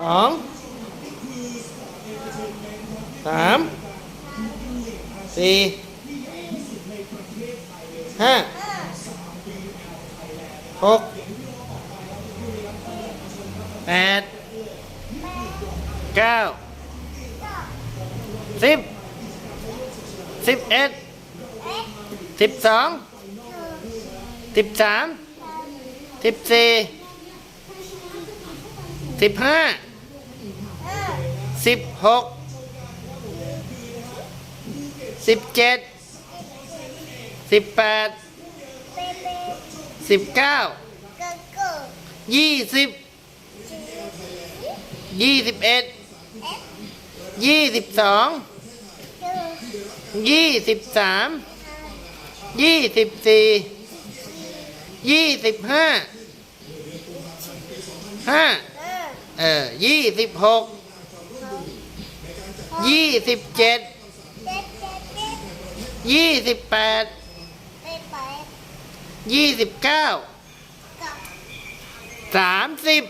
สองสามสี่ห้าหกแปดเก้าสิบสิบเอ็ดสิบสองสิบสามสิบสี่สิบห้า สิบหกสิบเจ็ดสิบแปดสิบเก้ายี่สิบยี่สิบเอ็ดยี่สิบสองยี่สิบสามยี่สิบสี่ยี่สิบห้าห้าเออยี่สิบหก ยี่สิบเจ็ดยี่สิบแปดยี่สิบเก้าสามสิบ